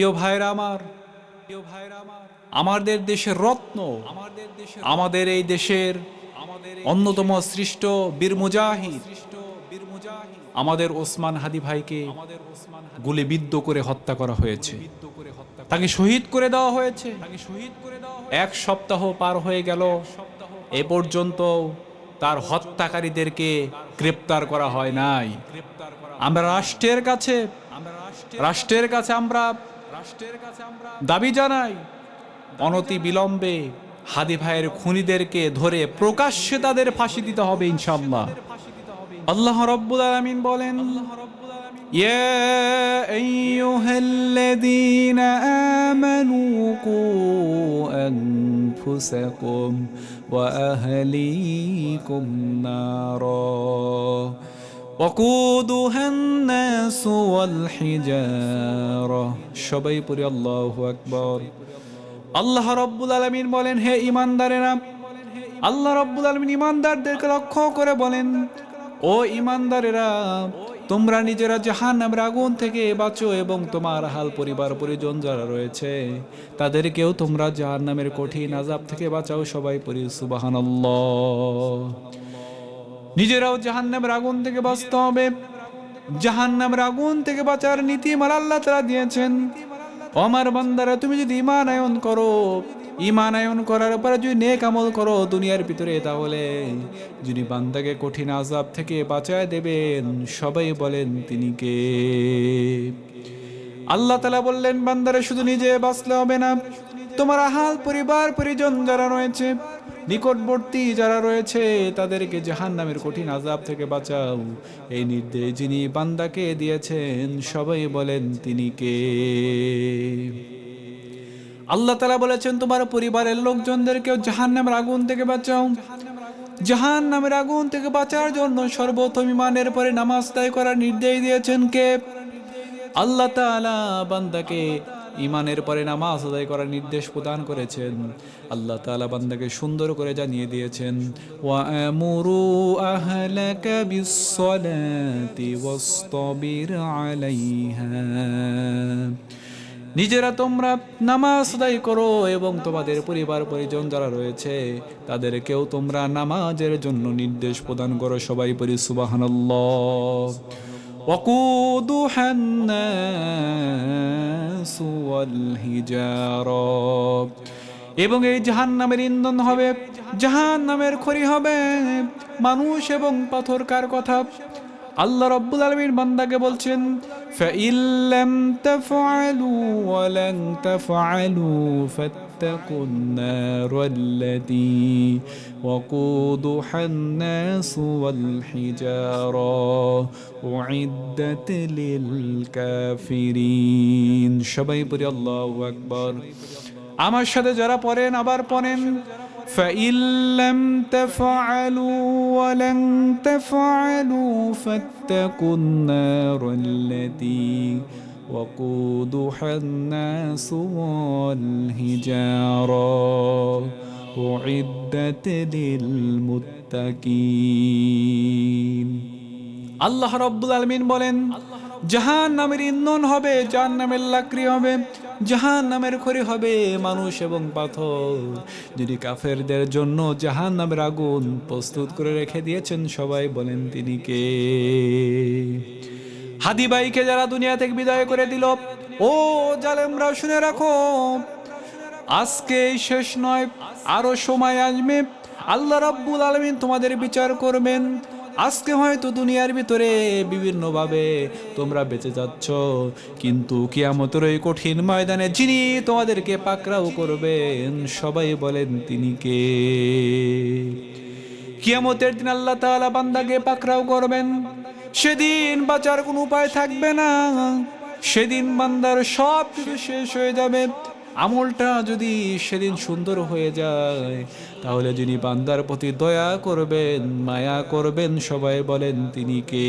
প্রিয় ভাইরা আমার প্রিয় ভাইরা আমার আমাদের দেশের রত্ন আমাদের দেশের আমাদের এই দেশের আমাদের অন্যতম সৃষ্ট বীর মুজাহিদ আমাদের ওসমান হাদি ভাইকে গুলিবিদ্ধ করে হত্যা করা হয়েছে। তাকে শহীদ করে দেওয়া হয়েছে। তাকে শহীদ করে দেওয়া এক সপ্তাহ পার হয়ে গেল। এ পর্যন্ত তার হত্যাকারীদেরকে গ্রেপ্তার করা হয় নাই। আমরা রাষ্ট্রের কাছে রাষ্ট্রের কাছে আমরা রাষ্ট্রের কাছে আমরা দাবি জানাই অনতি বিলম্বে হাদি ভাইয়ের খুনিদেরকে ধরে প্রকাশ্যে তাদের ফাঁসি দিতে হবে ইনশাআল্লাহ আল্লাহ রব্বুল আলামিন বলেন يا أيها الذين آمنوا قوا أنفسكم وأهليكم نارا وقودها الناس والحجارة সবাই পড়ি আল্লাহু আকবার। আল্লাহ রব্বুল আলামিন বলেন, হে ইমানদারেরা আল্লাহ রব্বুল আলামিন ইমানদারদেরকে লক্ষ্য করে বলেন, ও ইমানদারেরা তোমরা নিজেরা জাহান জাহান্নামের আগুন থেকে বাঁচো এবং তোমার হাল পরিবার পরিজন যারা রয়েছে, তাদেরকেও তোমরা জাহান্নামের কঠিন আজাব থেকে বাঁচাও। সবাই পড়ি, সুবহানাল্লাহ। নিজেরাও জাহান্নামের আগুন থেকে বাঁচতে হবে। জাহান্নামের আগুন থেকে বাঁচার নীতিমালা আল্লাহ তারা দিয়েছেন। আমার বান্দারা, তুমি যদি ইমান আয়ন করো ইমান আয়ন করার পরে যদি নেক আমল করো দুনিয়ার ভিতরে, তাহলে যিনি বান্দাকে কঠিন আজাব থেকে বাঁচায় দেবেন, সবাই বলেন তিনি কে? আল্লাহ তালা বললেন, বান্দারে, শুধু নিজে বাঁচলে হবে না। তোমার আহাল পরিবার, পরিজন যারা রয়েছে, নিকটবর্তী যারা রয়েছে, তাদেরকে জাহান নামের কঠিন আজাব থেকে বাঁচাও। এই নির্দেশ যিনি বান্দাকে দিয়েছেন, সবাই বলেন, তিনি কে? আল্লাহ তালা বলেছেন, তোমার পরিবারের লোকজনদেরকেও জাহান নামের আগুন থেকে বাঁচাও। জাহান নামের আগুন থেকে বাঁচার জন্য সর্বপ্রথম ইমানের পরে নামাজ তাই করার নির্দেশ দিয়েছেন কে? আল্লাহ তাআলা বান্দাকে ইমানের পরে নামাজ আদায় করার নির্দেশ প্রদান করেছেন। আল্লাহ তাআলা বান্দাকে সুন্দর করে জানিয়ে দিয়েছেন নিজেরা তোমরা নামাজ আদায় করো এবং তোমাদের পরিবার পরিজন যারা রয়েছে, তাদেরকেও তোমরা নামাজের জন্য নির্দেশ প্রদান করো। সবাই পরি সুবহানাল্লাহ। وقودها الناس والحجارة এবং এই জাহান নামের ইন্ধন হবে জাহান নামের খড়ি হবে মানুষ এবং পাথর কার কথা আল্লাহ রব্বুল আলমীর বান্দাকে বলছেন فَإِن لَّمْ تَفْعَلُوا وَلَن تَفْعَلُوا فَاتَّقُوا النَّارَ الَّتِي وَقُودُهَا النَّاسُ وَالْحِجَارَةُ أُعِدَّتْ لِلْكَافِرِينَ সবাই পড়ি আল্লাহু আকবার আমার সাথে যারা পড়েন আবার পড়েন فإن لم تفعلوا ولن تفعلوا فاتقوا النار التي وقودها الناس والحجارة أعدت للمتقين আল্লাহ রব্বুল আলমিন বলেন জাহান নামের ইন্ধন হবে জাহান নামের লাকড়ি হবে জাহান নামের খড়ি হবে মানুষ এবং পাথর যিনি কাফেরদের জন্য জাহান নামের আগুন প্রস্তুত করে রেখে দিয়েছেন সবাই বলেন তিনি কে হাদিবাইকে যারা দুনিয়া থেকে বিদায় করে দিল, ও জালেমরা শুনে রাখো আজকে শেষ নয়, আরও সময় আসবে। আল্লাহ রাব্বুল আলমিন তোমাদের বিচার করবেন। আজকে হয়তো দুনিয়ার ভিতরে বিভিন্নভাবে তোমরা বেঁচে যাচ্ছ, কিন্তু কিয়ামতের ওই কঠিন ময়দানে যিনি তোমাদেরকে পাকড়াও করবেন, সবাই বলেন তিনি কে? কিয়ামতের দিন আল্লাহ তাআলা বান্দাকে পাকড়াও করবেন। সেদিন বাঁচার কোনো উপায় থাকবে না। সেদিন বান্দার সব কিছু শেষ হয়ে যাবে। আমলটা যদি সেদিন সুন্দর হয়ে যায়, তাহলে যিনি বান্দার প্রতি দয়া করবেন, মায়া করবেন, সবাই বলেন, তিনি কে?